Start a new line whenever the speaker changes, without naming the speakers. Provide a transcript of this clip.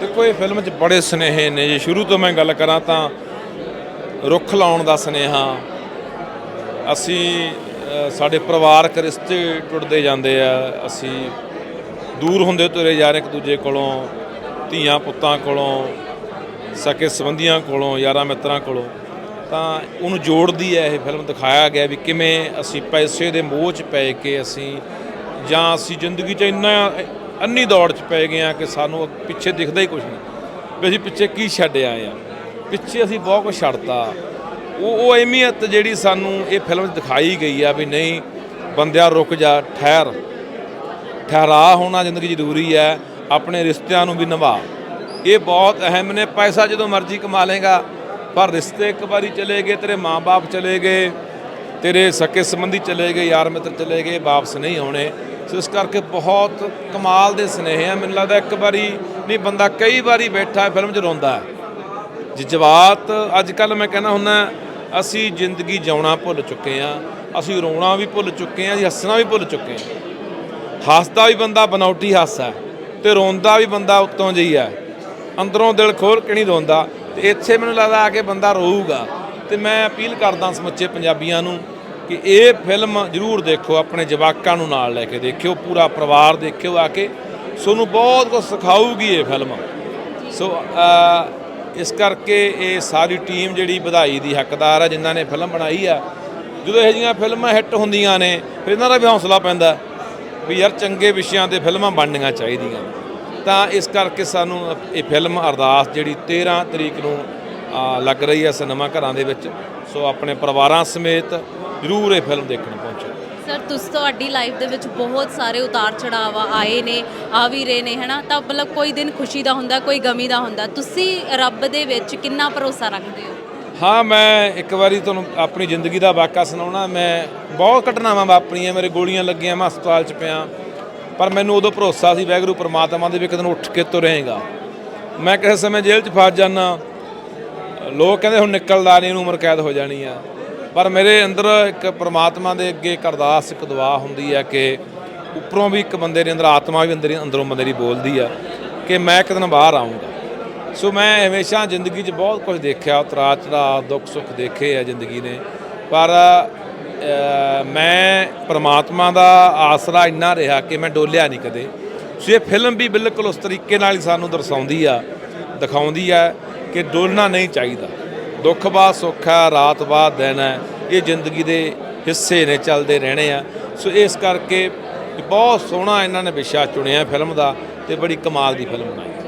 ਦੇਖੋ, ਇਹ ਫਿਲਮ 'ਚ ਬੜੇ ਸੁਨੇਹੇ ਨੇ ਜੇ। ਸ਼ੁਰੂ ਤੋਂ ਮੈਂ ਗੱਲ ਕਰਾਂ ਤਾਂ ਰੁੱਖ ਲਾਉਣ ਦਾ ਸੁਨੇਹਾ। ਅਸੀਂ ਸਾਡੇ ਪਰਿਵਾਰਕ ਰਿਸ਼ਤੇ ਟੁੱਟਦੇ ਜਾਂਦੇ ਆ। ਅਸੀਂ ਦੂਰ ਹੁੰਦੇ ਤੁਰੇ ਜਾ ਰਹੇ ਇੱਕ ਦੂਜੇ ਕੋਲੋਂ, ਧੀਆਂ ਪੁੱਤਾਂ ਕੋਲੋਂ, ਸਕੇ ਸੰਬੰਧੀਆਂ ਕੋਲੋਂ, ਯਾਰਾਂ ਮਿੱਤਰਾਂ ਕੋਲੋਂ। ਤਾਂ ਉਹਨੂੰ ਜੋੜਦੀ ਹੈ ਇਹ ਫਿਲਮ, ਦਿਖਾਇਆ ਗਿਆ ਵੀ ਕਿਵੇਂ ਅਸੀਂ ਪੈਸੇ ਦੇ ਮੋਹ 'ਚ ਪੈ ਕੇ ਅਸੀਂ ਜਾਂ ਅਸੀਂ ਜ਼ਿੰਦਗੀ 'ਚ ਇੰਨਾ ਅੰਨੀ ਦੌੜ 'ਚ ਪੈ ਗਏ ਆ ਕਿ ਸਾਨੂੰ ਪਿੱਛੇ ਦਿਖਦਾ ਹੀ ਕੁਝ ਨਹੀਂ। ਵੀ ਅਸੀਂ ਪਿੱਛੇ ਕੀ ਛੱਡ ਆਏ ਆ। ਪਿੱਛੇ ਅਸੀਂ ਬਹੁਤ ਕੁਝ ਛੱਡਤਾ। ਉਹ ਉਹ ਅਹਿਮੀਅਤ ਜਿਹੜੀ ਸਾਨੂੰ ਇਹ ਫਿਲਮ 'ਚ ਦਿਖਾਈ ਗਈ ਆ ਵੀ ਨਹੀਂ, ਬੰਦਿਆ ਰੁਕ ਜਾ, ਠਹਿਰ। ਠਹਿਰਾ ਹੋਣਾ ਜ਼ਿੰਦਗੀ ਜ਼ਰੂਰੀ ਹੈ ਆਪਣੇ ਰਿਸ਼ਤਿਆਂ ਨੂੰ ਵੀ ਨਿਭਾ। ਇਹ ਬਹੁਤ ਅਹਿਮ ਨੇ। ਪੈਸਾ ਜਦੋਂ ਮਰਜ਼ੀ ਕਮਾ ਲੇਗਾ ਪਰ ਰਿਸ਼ਤੇ ਇੱਕ ਵਾਰੀ ਚਲੇ ਗਏ, ਤੇਰੇ ਮਾਪੇ ਚਲੇ ਗਏ। ਤੇਰੇ ਸਕੇ ਸੰਬੰਧੀ ਚਲੇ ਗਏ, ਯਾਰ ਮਿੱਤਰ ਚਲੇ ਗਏ, ਵਾਪਸ ਨਹੀਂ ਆਉਣੇ। ਸੋ ਇਸ ਕਰਕੇ ਬਹੁਤ ਕਮਾਲ ਦੇ ਸੁਨੇਹੇ ਆ। ਮੈਨੂੰ ਲੱਗਦਾ ਇੱਕ ਵਾਰੀ ਨਹੀਂ, ਬੰਦਾ ਕਈ ਵਾਰੀ ਬੈਠਾ ਫਿਲਮ 'ਚ ਰੋਂਦਾ ਹੈ। ਜਜ਼ਬਾਤ ਅੱਜ ਕੱਲ ਮੈਂ ਕਹਿੰਦਾ ਹੁੰਨਾ ਅਸੀਂ ਜ਼ਿੰਦਗੀ ਜਿਉਣਾ ਭੁੱਲ ਚੁੱਕੇ ਆ ਅਸੀਂ ਰੋਣਾ ਵੀ ਭੁੱਲ ਚੁੱਕੇ ਆ ਅਸੀਂ ਹੱਸਣਾ ਵੀ ਭੁੱਲ ਚੁੱਕੇ ਆ ਹੱਸਦਾ ਵੀ ਬੰਦਾ ਬਨੌਟੀ ਹਾਸਾ ਤੇ ਰੋਂਦਾ ਵੀ ਬੰਦਾ ਉੱਤੋਂ ਜਿਹੀ ਹੈ। ਅੰਦਰੋਂ ਦਿਲ ਖੋਲ ਕੇ ਨਹੀਂ ਰੋਂਦਾ। ਤੇ ਇੱਥੇ ਮੈਨੂੰ ਲੱਗਦਾ ਆ ਕੇ ਬੰਦਾ ਰੋਊਗਾ। ਤੇ ਮੈਂ ਅਪੀਲ ਕਰਦਾ ਸਮੁੱਚੇ ਪੰਜਾਬੀਆਂ ਨੂੰ ਕਿ ਇਹ ਫਿਲਮ ਜ਼ਰੂਰ ਦੇਖੋ, ਆਪਣੇ ਜਵਾਕਾਂ ਨੂੰ ਨਾਲ ਲੈ ਕੇ ਦੇਖਿਓ, ਪੂਰਾ ਪਰਿਵਾਰ ਦੇਖਿਓ ਆ ਕੇ। ਤੁਹਾਨੂੰ ਬਹੁਤ ਕੁਝ ਸਿਖਾਊਗੀ ਇਹ ਫਿਲਮ। ਸੋ ਇਸ ਕਰਕੇ ਇਹ ਸਾਰੀ ਟੀਮ ਜਿਹੜੀ ਵਧਾਈ ਦੀ ਹੱਕਦਾਰ ਹੈ ਜਿਨ੍ਹਾਂ ਨੇ ਫਿਲਮ ਬਣਾਈ ਆ, ਜਦੋਂ ਇਹੋ ਜਿਹੀਆਂ ਫਿਲਮਾਂ ਹਿੱਟ ਹੁੰਦੀਆਂ ਨੇ, ਫਿਰ ਇਹਨਾਂ ਦਾ ਵੀ ਹੌਸਲਾ ਪੈਂਦਾ ਵੀ ਯਾਰ ਚੰਗੇ ਵਿਸ਼ਿਆਂ ਤੇ ਫਿਲਮਾਂ ਬਣਨੀਆਂ ਚਾਹੀਦੀਆਂ। ਤਾਂ ਇਸ ਕਰਕੇ ਸਾਨੂੰ ਇਹ ਫਿਲਮ ਅਰਦਾਸ ਜਿਹੜੀ 13 ਤਰੀਕ ਨੂੰ ਲੱਗ ਰਹੀ ਹੈ ਸਿਨੇਮਾ ਘਰਾਂ ਦੇ ਵਿੱਚ। ਸੋ ਆਪਣੇ ਪਰਿਵਾਰਾਂ ਸਮੇਤ ਜ਼ਰੂਰ ਇਹ ਫਿਲਮ ਦੇਖਣ ਪਹੁੰਚੋ।
ਸਰ ਤੁਸੀਂ ਤੁਹਾਡੀ ਲਾਈਫ ਦੇ ਵਿੱਚ ਬਹੁਤ ਸਾਰੇ ਉਤਾਰ ਚੜਾਵਾ ਆਏ ਨੇ ਆ ਵੀ ਰਹੇ ਨੇ ਹਨਾ? ਤਾਂ ਮਤਲਬ ਕੋਈ ਦਿਨ ਖੁਸ਼ੀ ਦਾ ਹੁੰਦਾ ਕੋਈ ਗਮੀ ਦਾ ਹੁੰਦਾ। ਤੁਸੀਂ ਰੱਬ ਦੇ ਵਿੱਚ ਕਿੰਨਾ ਭਰੋਸਾ ਰੱਖਦੇ ਹੋ?
ਹਾਂ ਮੈਂ ਇੱਕ ਵਾਰੀ ਤੁਹਾਨੂੰ ਆਪਣੀ ਜ਼ਿੰਦਗੀ ਦਾ ਵਾਕਿਆ ਸੁਣਾਉਣਾ। ਮੈਂ ਬਹੁਤ ਘਟਨਾਵਾਂ ਵਾਪਰੀਆਂ ਮੇਰੇ ਗੋਲੀਆਂ ਲੱਗੀਆਂ ਮੈਂ ਹਸਪਤਾਲ 'ਚ ਪਿਆ। ਪਰ ਮੈਨੂੰ ਉਦੋਂ ਭਰੋਸਾ ਸੀ ਵੈਗਰੂ ਪ੍ਰਮਾਤਮਾ ਦੇ ਵੀ ਇੱਕ ਦਿਨ ਉੱਠ ਕੇ ਤੁਰੇਗਾ। ਮੈਂ ਕਿਸੇ ਸਮੇਂ ਜੇਲ੍ਹ 'ਚ ਫਸ ਜਾਣਾ ਲੋਕ ਕਹਿੰਦੇ ਹੁਣ ਨਿਕਲਦਾ ਨਹੀਂ ਇਹਨੂੰ ਉਮਰ ਕੈਦ ਹੋ ਜਾਣੀ ਆ। ਪਰ ਮੇਰੇ ਅੰਦਰ ਇੱਕ ਪ੍ਰਮਾਤਮਾ ਦੇ ਅੱਗੇ ਇੱਕ ਅਰਦਾਸ, ਇੱਕ ਦੁਆ ਹੁੰਦੀ ਆ ਕਿ ਉੱਪਰੋਂ ਵੀ ਇੱਕ ਬੰਦੇ ਦੇ ਅੰਦਰ, ਆਤਮਾ ਵੀ ਅੰਦਰ, ਅੰਦਰੋਂ ਬੰਦੇ ਦੀ ਬੋਲਦੀ ਆ ਕਿ ਮੈਂ ਇੱਕ ਦਿਨ ਬਾਹਰ ਆਉਂਗਾ ਸੋ ਮੈਂ ਹਮੇਸ਼ਾ ਜ਼ਿੰਦਗੀ 'ਚ ਬਹੁਤ ਕੁਝ ਦੇਖਿਆ ਉਤਰਾ ਚੜਾ ਦੁੱਖ, ਸੁੱਖ ਦੇਖੇ ਆ ਜ਼ਿੰਦਗੀ ਨੇ। ਪਰ ਮੈਂ ਪ੍ਰਮਾਤਮਾ ਦਾ ਆਸਰਾ ਇੰਨਾ ਰਿਹਾ ਕਿ ਮੈਂ ਡੋਲਿਆ ਨਹੀਂ ਕਦੇ। ਸੋ ਇਹ ਫਿਲਮ ਵੀ ਬਿਲਕੁਲ ਉਸ ਤਰੀਕੇ ਨਾਲ ਹੀ ਸਾਨੂੰ ਦਰਸਾਉਂਦੀ ਆ, ਦਿਖਾਉਂਦੀ ਆ। ਕਿ ਡੋਲਣਾ ਨਹੀਂ ਚਾਹੀਦਾ। ਦੁੱਖ ਬਾਅਦ ਸੁੱਖ ਹੈ ਰਾਤ ਬਾਅਦ ਦਿਨ ਹੈ ਇਹ ਜ਼ਿੰਦਗੀ ਦੇ ਹਿੱਸੇ ਨੇ, ਚੱਲਦੇ ਰਹਿਣੇ ਆ। ਸੋ ਇਸ ਕਰਕੇ ਬਹੁਤ ਸੋਹਣਾ ਇਹਨਾਂ ਨੇ ਵਿਸ਼ਾ ਚੁਣਿਆ ਫਿਲਮ ਦਾ ਤੇ ਬੜੀ ਕਮਾਲ ਦੀ ਫਿਲਮ ਬਣਾਈ।